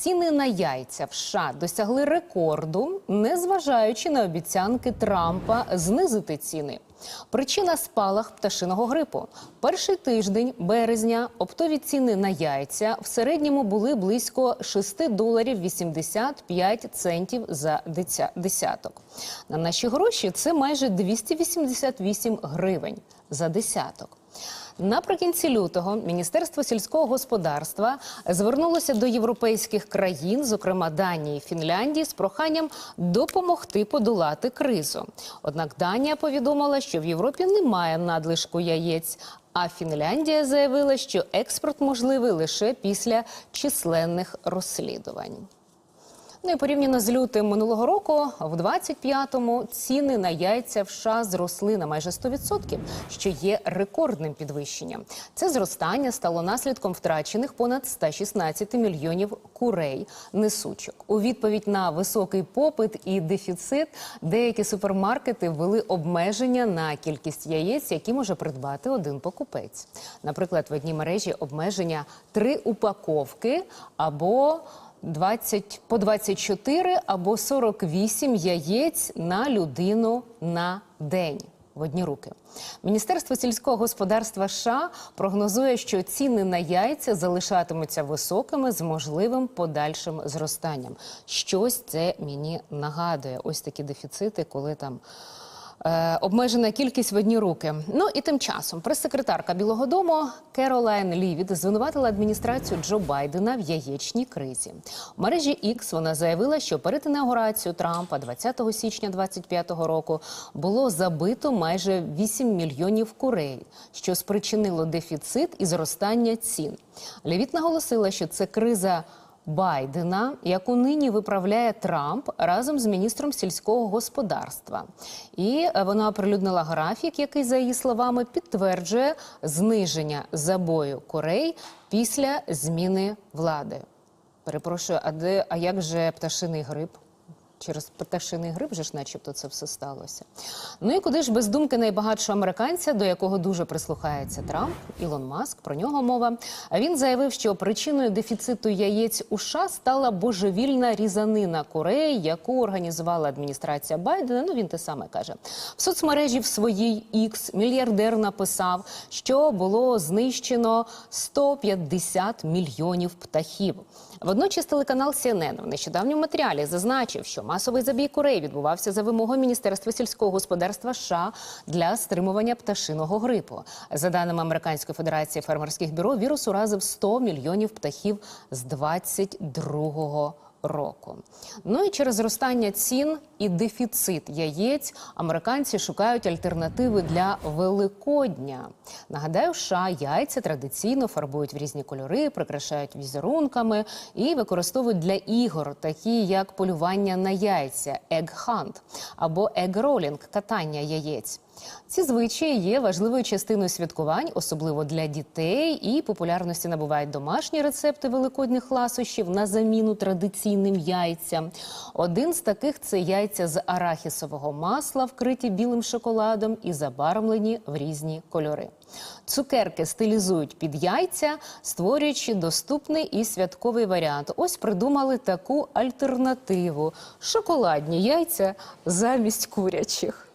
Ціни на яйця в США досягли рекорду, незважаючи на обіцянки Трампа знизити ціни. Причина спалах пташиного грипу. Перший тиждень березня оптові ціни на яйця в середньому були близько 6 доларів 85 центів за десяток. На наші гроші це майже 288 гривень за десяток. Наприкінці лютого Міністерство сільського господарства звернулося до європейських країн, зокрема Данії і Фінляндії, з проханням допомогти подолати кризу. Однак Данія повідомила, що в Європі немає надлишку яєць. А Фінляндія заявила, що експорт можливий лише після численних розслідувань. Ну і порівняно з лютим минулого року, в 25-му ціни на яйця в США зросли на майже 100%, що є рекордним підвищенням. Це зростання стало наслідком втрачених понад 116 мільйонів курей несучок. У відповідь на високий попит і дефіцит деякі супермаркети ввели обмеження на кількість яєць, які може придбати один покупець. Наприклад, в одній мережі обмеження три упаковки або 20, по 24 або 48 яєць на людину на день в одні руки. Міністерство сільського господарства США прогнозує, що ціни на яйця залишатимуться високими з можливим подальшим зростанням. Щось це мені нагадує. Ось такі дефіцити, коли там. Е, обмежена кількість в одні руки. Ну і тим часом прес-секретарка Білого Дому Керолайн Лівід звинуватила адміністрацію Джо Байдена в яєчній кризі. У мережі X вона заявила, що перед інаугурацією Трампа 20 січня 2025 року було забито майже 8 мільйонів курей, що спричинило дефіцит і зростання цін. Лівіт наголосила, що це криза. Байдена, яку нині виправляє Трамп разом з міністром сільського господарства, і е, вона оприлюднила графік, який, за її словами, підтверджує зниження забою Корей після зміни влади. Перепрошую, а де а як же пташиний грип? Через пташиний грип же ж, начебто, це все сталося. Ну і куди ж без думки найбагатшого американця, до якого дуже прислухається Трамп, Ілон Маск, про нього мова. Він заявив, що причиною дефіциту яєць у США стала божевільна різанина курей, яку організувала адміністрація Байдена. Ну він те саме каже. В соцмережі в своїй X мільярдер написав, що було знищено 150 мільйонів птахів. Водночас телеканал CNN в нещодавньому матеріалі зазначив, що масовий забій курей відбувався за вимогою Міністерства сільського господарства США для стримування пташиного грипу. За даними Американської федерації фермерських бюро, вірус уразив 100 мільйонів птахів з 22-го року. Ну і через зростання цін і дефіцит яєць американці шукають альтернативи для Великодня. Нагадаю, США яйця традиційно фарбують в різні кольори, прикрашають візерунками і використовують для ігор, такі як полювання на яйця, hunt або rolling – катання яєць. Ці звичаї є важливою частиною святкувань, особливо для дітей, і популярності набувають домашні рецепти великодніх ласощів на заміну традиційним яйцям. Один з таких це яйця з арахісового масла, вкриті білим шоколадом і забарвлені в різні кольори. Цукерки стилізують під яйця, створюючи доступний і святковий варіант. Ось придумали таку альтернативу: шоколадні яйця замість курячих.